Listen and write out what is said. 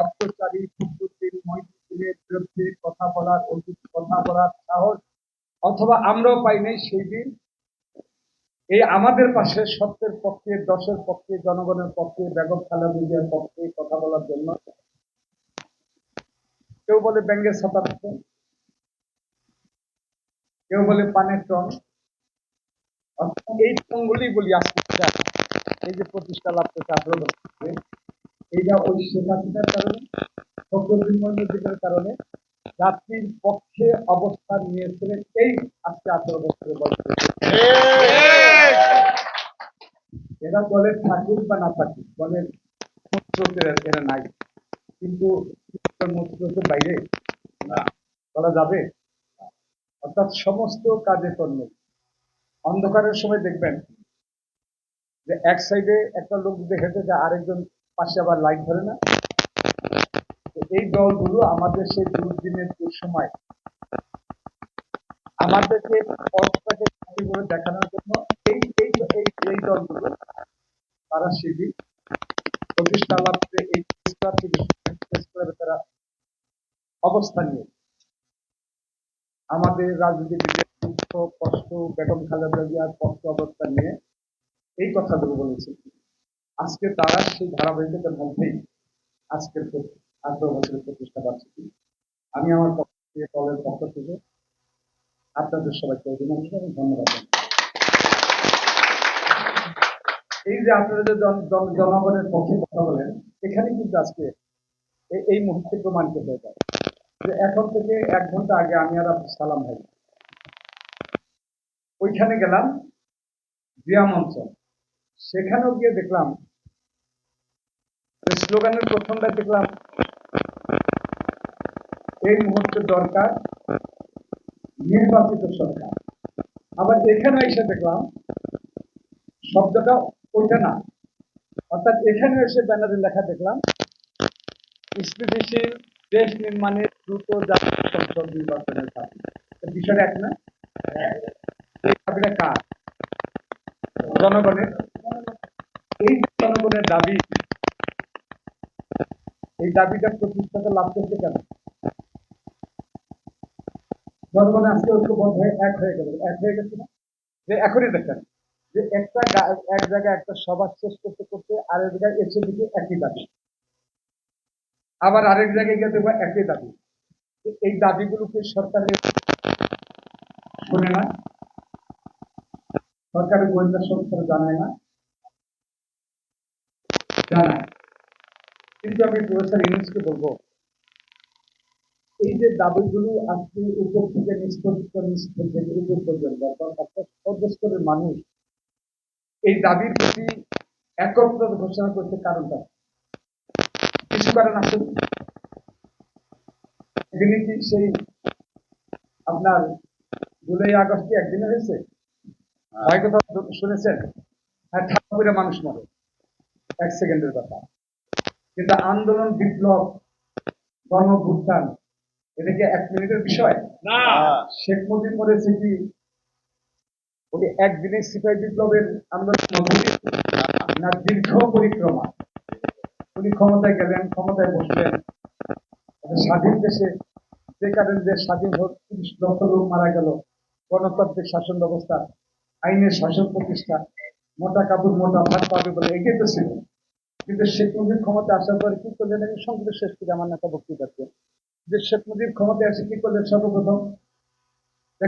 অত্যাচারী বিরুদ্ধে কথা বলার কথা বলার সাহস অথবা আমরাও পাই নাই সেই দিন। এই আমাদের পাশে সত্যের পক্ষে দশের পক্ষে জনগণের পক্ষে পক্ষে কথা বলার জন্য। কেউ বলে ব্যাঙ্গের শতাব্দ কেউ বলে পানের টন। এই টনগুলি বলি যা, এই যে প্রতিষ্ঠা লাভ করছে আঠারো ধরে, ওই কারণে মহিনুদ্দিনের কারণে জাতির পক্ষে অবস্থান নিয়েছিলেন এই আজকে আঠারো বছরের বয়সে। এরা দলের থাকুক বা না থাকুক মূত্রতের এরা নাই। কিন্তু বাইরে না বলা যাবে। অর্থাৎ সমস্ত কাজে কর্মে। অন্ধকারের সময় দেখবেন যে এক সাইডে একটা লোক দেখেছে যে আরেকজন পাশে আবার লাইট ধরে না। এই দলগুলো আমাদের সেই দুর্দিনের সময়, আমাদেরকে পথটাকে খালি করে দেখানোর জন্য এই এই এই দলগুলো, তারা শিবির, প্রতিষ্ঠা লাভ করে এই তারা অবস্থান নিয়ে আমাদের রাজনীতিবিদের দুঃখ, কষ্ট, বেগম খালেদা জিয়ার পক্ষ অবস্থান নিয়ে এই কথাগুলো বলেছে আজকে তারা সেই ধারাবাহিকতার মধ্যেই আজকের আঠারো বছরের প্রতিষ্ঠা বার্ষিকী আমি আমার পক্ষ থেকে দলের পক্ষ থেকে আপনাদের সবাইকে অভিনন্দন এবং ধন্যবাদ এই যে আপনারা যে জন- জন- জনগণের পক্ষে কথা বলেন, এখানে কিন্তু আজকে এই মুহূর্তে প্রমাণিত হয়ে যায় যে এখন থেকে এক ঘণ্টা আগে আমি আর সালাম ভাই, ওইখানে গেলাম জিয়া মঞ্চ সেখানেও গিয়ে দেখলাম স্লোগানের প্রথমটা দেখলাম, এই মুহূর্তে দরকার নির্বাচিত সরকার। আবার এখানে এসে দেখলাম, শব্দটা ওইটা না। অর্থাৎ এখানে এসে ব্যানারে লেখা দেখলাম, স্থিতিশীল দেশ নির্মাণের দ্রুত জাতীয় নির্বাচনের দাবি বিষয়টা এক না? দাবিটা জনগণের। দাবি, এই দাবিটা প্রতিষ্ঠাতা লাভ করতে কেন? জনগণ আজকে ঐক্যবদ্ধ হয়ে এক হয়ে গেল। এক হয়ে গেছে না? যে এখনই দেখেন, যে একটা এক জায়গায় একটা সভা শেষ করতে করতে আরেক জায়গায় এসে দিকে একই দাবি। আবার আরেক জায়গায় গিয়ে দেখব একই দাবি। এই দাবিগুলোকে সরকারের শোনে না? সরকারের গোয়েন্দা সংস্থা জানায় না? জানায় কিন্তু আমি প্রফেসর ইউনুসকে বলব। এই যে দাবিগুলো আজকে উপর থেকে নিষ্পত্তি নিষ্পত্তি থেকে উপর পর্যন্ত অর্থাৎ সর্বস্তরের মানুষ এই দাবির প্রতি একত্র ঘোষণা করতে কারণটা কিছু কারণ আছে। এখানে কি সেই আপনার জুলাই আগস্ট কি একদিনে হয়েছে? ভাই কথা শুনেছেন? হ্যাঁ ঠাকুরে মানুষ মরে। এক সেকেন্ডের কথা কিন্তু আন্দোলন বিপ্লব গণভুত্থান এটা কি এক মিনিটের বিষয়? না। শেখ মুজিব করেছে কি ওই একদিনের সিপাহী বিপ্লবের আন্দোলন না দীর্ঘ পরিক্রমা। উনি ক্ষমতায় গেলেন ক্ষমতায় বসলেন। স্বাধীন দেশে যে কারণে দেশ স্বাধীন হোক তিরিশ লক্ষ লোক মারা গেল। গণতান্ত্রিক শাসন ব্যবস্থা আইনের শাসন প্রতিষ্ঠা মোটা কাপড়, মোটা ভাত পাবে বলে এগিয়ে তো ছিল কিন্তু শেখ মুজিব ক্ষমতা আসার পরে কি করলেন? আমি সংসদের শেষ করে আমার নেতা বক্তৃতা যে শেখ মুজিব ক্ষমতা এসে কি করলেন? সর্বপ্রথম